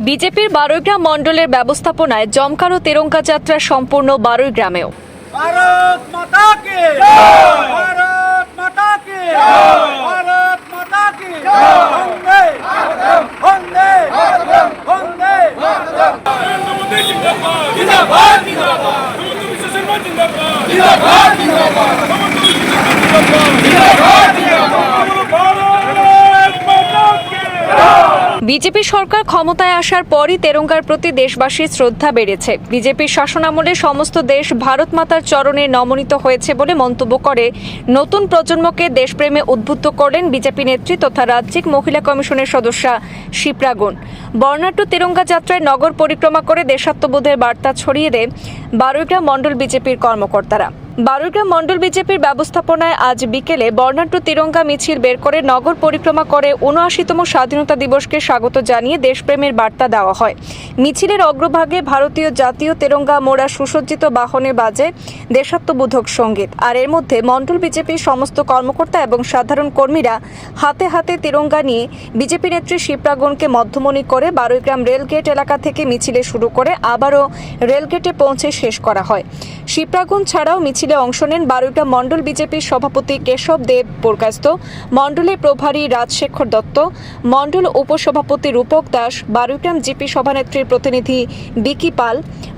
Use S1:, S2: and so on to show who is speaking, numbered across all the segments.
S1: বিজেপির বারোগ্রাম মণ্ডলের ব্যবস্থাপনায় জমকারো তেরঙ্গা যাত্রা সম্পূর্ণ
S2: বারোই গ্রামেও
S1: বিজেপি সরকার ক্ষমতায় আসার পরই তেরঙ্গার প্রতি দেশবাসীর শ্রদ্ধা বেড়েছে। বিজেপির শাসনামলে সমস্ত দেশ ভারত মাতার চরণে নমনীত হয়েছে বলে মন্তব্য করে নতুন প্রজন্মকে দেশপ্রেমে উদ্বুদ্ধ করলেন বিজেপি নেত্রী তথা রাজ্যিক মহিলা কমিশনের সদস্যা শিপ্রাগুন বর্ণাঢ্য তেরঙ্গা যাত্রায় নগর পরিক্রমা করে দেশাত্মবোধের বার্তা ছড়িয়ে দেয় বারুইগ্রাম মণ্ডল বিজেপির কর্মকর্তারা। বারুইগ্রাম মণ্ডল বিজেপির ব্যবস্থাপনায় আজ বিকেলে বর্ণাঢ্য তিরঙ্গা মিছিল বের করে নগর পরিক্রমা করে উনআশিতম স্বাধীনতা দিবসকে স্বাগত জানিয়ে দেশপ্রেমের বার্তা দেওয়া হয়। মিছিলের অগ্রভাগে ভারতীয় জাতীয় তেরঙ্গা মোড়া সুসজ্জিত বাহনে বাজে দেশাত্মবোধক সংগীত। আর এর মধ্যে মণ্ডল বিজেপির সমস্ত কর্মকর্তা এবং সাধারণ কর্মীরা হাতে হাতে তিরঙ্গা নিয়ে বিজেপি নেত্রী শিপ্রাগুনকে মধ্যমণি করে বারুইগ্রাম রেলগেট এলাকা থেকে মিছিলে শুরু করে আবারও রেলগেটে পৌঁছে শেষ করা হয়। শিপ্রাগুন ছাড়াও মিছিলে অংশ নেন বারুইগ্রাম মণ্ডল বিজেপির সভাপতি কেশব দেব বোরকাস্ত মণ্ডলের প্রভারী রাজশেখর দত্ত, মণ্ডল উপসভাপতি রূপক দাস বারুইগ্রাম জিপি সভানেত্রীর প্রতিনিধি বিকি পাল,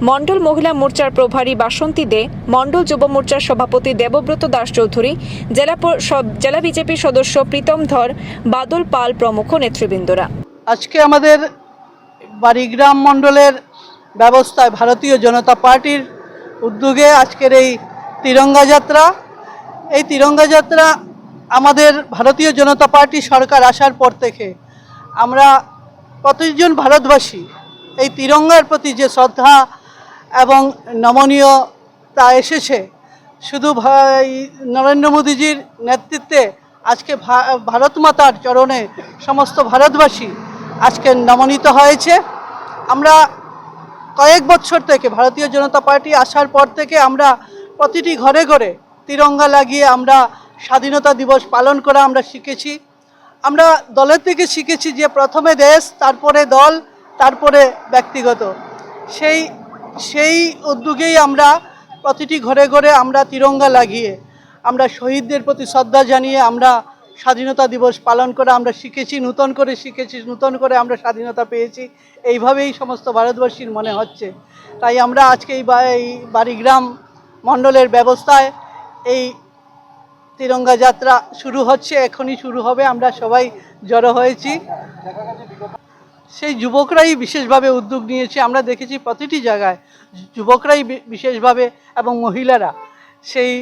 S1: মণ্ডল মহিলা মোর্চার প্রভারী বাসন্তী দে, মণ্ডল যুব মোর্চার সভাপতি দেবব্রত দাস চৌধুরী, জেলা জেলা বিজেপির সদস্য প্রীতম ধর, বাদল পাল প্রমুখ নেতৃবৃন্দরা।
S3: আজকে আমাদের বাড়িগ্রাম মণ্ডলের ব্যবস্থায় ভারতীয় জনতা পার্টির উদ্যোগে আজকের এই তিরঙ্গা যাত্রা। এই তিরঙ্গা যাত্রা আমাদের ভারতীয় জনতা পার্টি সরকার আসার পর থেকে আমরা প্রতিজন ভারতবাসী এই তিরঙ্গার প্রতি যে শ্রদ্ধা এবং নমনীয়তা এসেছে, শুধু ভা- এই নরেন্দ্র মোদীজির নেতৃত্বে আজকে ভারত মাতার চরণে সমস্ত ভারতবাসী আজকে নমনীত হয়েছে। আমরা কয়েক বছর থেকে ভারতীয় জনতা পার্টি আসার পর থেকে আমরা প্রতিটি ঘরে ঘরে তিরঙ্গা লাগিয়ে আমরা স্বাধীনতা দিবস পালন করা আমরা শিখেছি। আমরা দলের থেকে শিখেছি যে প্রথমে দেশ, তারপরে দল, তারপরে ব্যক্তিগত। সেই সেই উদ্যোগেই আমরা প্রতিটি ঘরে ঘরে আমরা তিরঙ্গা লাগিয়ে, আমরা শহীদদের প্রতি শ্রদ্ধা জানিয়ে আমরা স্বাধীনতা দিবস পালন করা আমরা শিখেছি, নূতন করে শিখেছি, নূতন করে আমরা স্বাধীনতা পেয়েছি। এইভাবেই সমস্ত ভারতবর্ষীর মনে হচ্ছে। তাই আমরা আজকে এই বাড়িগ্রাম মণ্ডলের ব্যবস্থায় এই তিরঙ্গা যাত্রা শুরু হচ্ছে, এখনই শুরু হবে, আমরা সবাই জড়ো হয়েছি। সেই যুবকরাই বিশেষভাবে উদ্যোগ নিয়েছে, আমরা দেখেছি প্রতিটি জায়গায় যুবকরাই বিশেষভাবে এবং মহিলারা সেই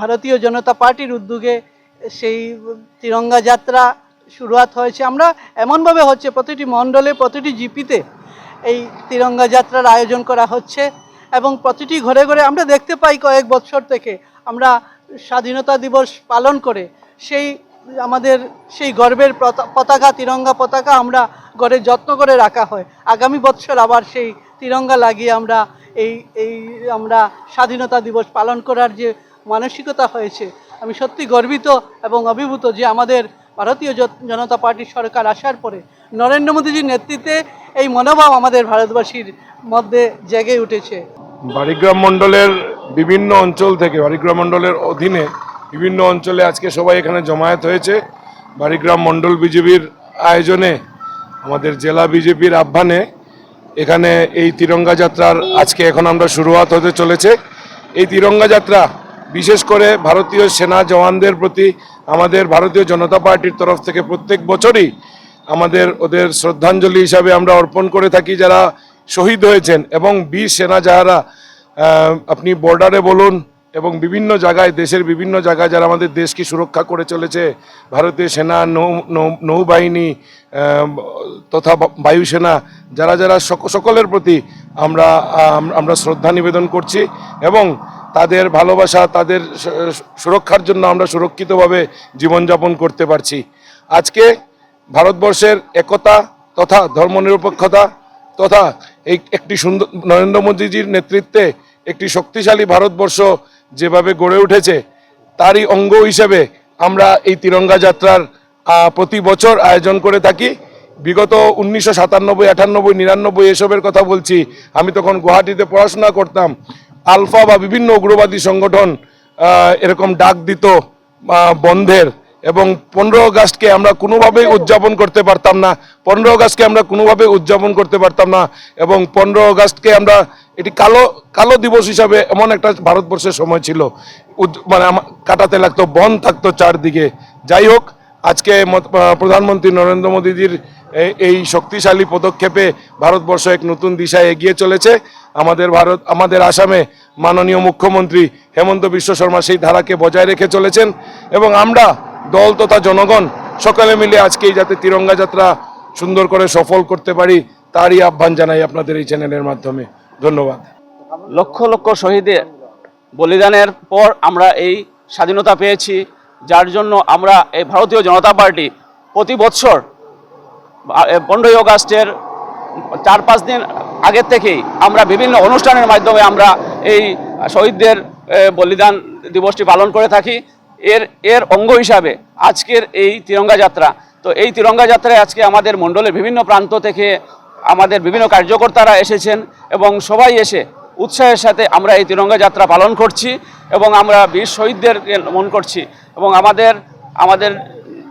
S3: ভারতীয় জনতা পার্টির উদ্যোগে সেই তিরঙ্গা যাত্রা শুরুয়াত হয়েছে। আমরা এমনভাবে হচ্ছে প্রতিটি মণ্ডলে, প্রতিটি জিপিতে এই তিরঙ্গা যাত্রার আয়োজন করা হচ্ছে। এবং প্রতিটি ঘরে ঘরে আমরা দেখতে পাই কয়েক বছর থেকে আমরা স্বাধীনতা দিবস পালন করে সেই আমাদের সেই গর্বের পতা- পতাকা, তিরঙ্গা পতাকা আমরা ঘরে যত্ন করে রাখা হয়। আগামী বছর আবার সেই তিরঙ্গা লাগিয়ে আমরা এই এই আমরা স্বাধীনতা দিবস পালন করার যে মানসিকতা হয়েছে, আমি সত্যি গর্বিত এবং অভিভূত যে আমাদের ভারতীয় জনতা পার্টির সরকার আসার পরে নরেন্দ্র মোদীজির নেতৃত্বে এই মনোভাব আমাদের ভারতবাসীর মধ্যে জেগে উঠেছে।
S2: বারিগ্রাম মণ্ডলের বিভিন্ন অঞ্চল থেকে, বাড়িগ্রাম মণ্ডলের অধীনে বিভিন্ন অঞ্চলে আজকে সবাই এখানে জমায়েত হয়েছে। বাড়িগ্রাম মণ্ডল বিজেপির আয়োজনে, আমাদের জেলা বিজেপির আহ্বানে এখানে এই তিরঙ্গা যাত্রার আজকে এখন আমরা শুরুয়াত হতে চলেছে। এই তিরঙ্গা যাত্রা, বিশেষ করে ভারতীয় সেনা জওয়ানদের প্রতি আমাদের ভারতীয় জনতা পার্টির তরফ থেকে প্রত্যেক বছরই আমাদের ওদের শ্রদ্ধাঞ্জলি হিসাবে আমরা অর্পণ করে থাকি যারা শহীদ হয়েছেন এবং বীর সেনা যারা আপনি বর্ডারে বলুন এবং বিভিন্ন জায়গায়, দেশের বিভিন্ন জায়গায় যারা আমাদের দেশকে সুরক্ষা করে চলেছে, ভারতীয় সেনা, নৌ নৌবাহিনী তথা বায়ুসেনা যারা যারা সক- সকলের প্রতি আমরা আমরা শ্রদ্ধা নিবেদন করছি এবং তাদের ভালোবাসা, তাদের সুরক্ষার জন্য আমরা সুরক্ষিতভাবে জীবনযাপন করতে পারছি। আজকে ভারতবর্ষের একতা তথা ধর্মনিরপেক্ষতা তথা এই একটি সুন্দর নরেন্দ্র মোদীজির নেতৃত্বে একটি শক্তিশালী ভারতবর্ষ যেভাবে গড়ে উঠেছে, তারই অঙ্গ হিসেবে আমরা এই তিরঙ্গা যাত্রার প্রতি বছর আয়োজন করে থাকি। বিগত উনিশশো সাতানব্বই, আটানব্বই, নিরানব্বই এসবের কথা বলছি। আমি তখন গুয়াহাটিতে পড়াশোনা করতাম। আলফা বা বিভিন্ন উগ্রবাদী সংগঠন এরকম ডাক দিত বন্ধের। এবং পনেরো আগস্টকে আমরা কোনোভাবেই উদযাপন করতে পারতাম না, পনেরো আগস্টকে আমরা কোনোভাবেই উদযাপন করতে পারতাম না, এবং পনেরো আগস্টকে আমরা এটি কালো কালো দিবস হিসাবে এমন একটা ভারতবর্ষের সময় ছিল। মানে কাটাতে লাগতো, বন থাকতো চারদিকে। যাই হোক, আজকে প্রধানমন্ত্রী নরেন্দ্র মোদীজির এই শক্তিশালী পদক্ষেপে ভারতবর্ষ এক নতুন দিশায় এগিয়ে চলেছে। আমাদের ভারত, আমাদের আসামে মাননীয় মুখ্যমন্ত্রী হেমন্ত বিশ্ব শর্মা সেই ধারাকে বজায় রেখে চলেছেন এবং আমরা দল তথা জনগণ সকলে মিলে আজকেই যাতে তিরঙ্গা যাত্রা সুন্দর করে সফল করতে পারি, তারই আহ্বান জানাই আপনাদের এই চ্যানেলের মাধ্যমে। ধন্যবাদ।
S4: লক্ষ লক্ষ শহীদের বলিদানের পর আমরা এই স্বাধীনতা পেয়েছি, যার জন্য আমরা এই ভারতীয় জনতা পার্টি প্রতি বৎসর পনেরোই আগস্টের চার পাঁচ দিন আগের থেকেই আমরা বিভিন্ন অনুষ্ঠানের মাধ্যমে আমরা এই শহীদদের বলিদান দিবসটি পালন করে থাকি। এর এর অঙ্গ হিসাবে আজকের এই তিরঙ্গা যাত্রা। তো এই তিরঙ্গা যাত্রায় আজকে আমাদের মণ্ডলের বিভিন্ন প্রান্ত থেকে আমাদের বিভিন্ন কার্যকর্তারা এসেছেন এবং সবাই এসে উৎসাহের সাথে আমরা এই তিরঙ্গা যাত্রা পালন করছি এবং আমরা বীর শহীদদের মন করছি এবং আমাদের আমাদের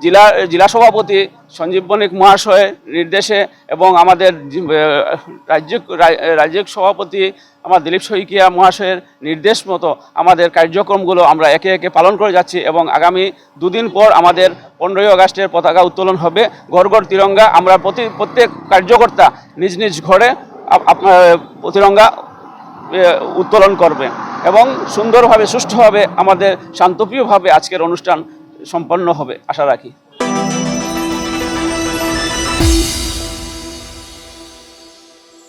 S4: জেলা জেলা সভাপতি সঞ্জীব বণিক মহাশয়ের নির্দেশে এবং আমাদের জি- আহ, রাজ্য রা- রাজ্যিক সভাপতি আমার দিলীপ শইকিয়া মহাশয়ের নির্দেশ মতো আমাদের কার্যক্রমগুলো আমরা একে একে পালন করে যাচ্ছি এবং আগামী দুদিন পর আমাদের পনেরোই আগস্টের পতাকা উত্তোলন হবে। ঘর ঘর তিরঙ্গা, আমরা প্রতি, প্রত্যেক কার্যকর্তা নিজ নিজ ঘরে আপ- আপনার তিরঙ্গা উত্তোলন করবে এবং সুন্দরভাবে, সুষ্ঠুভাবে আমাদের শান্তপ্রিয়ভাবে আজকের অনুষ্ঠান সম্পন্ন হবে, আশা রাখি।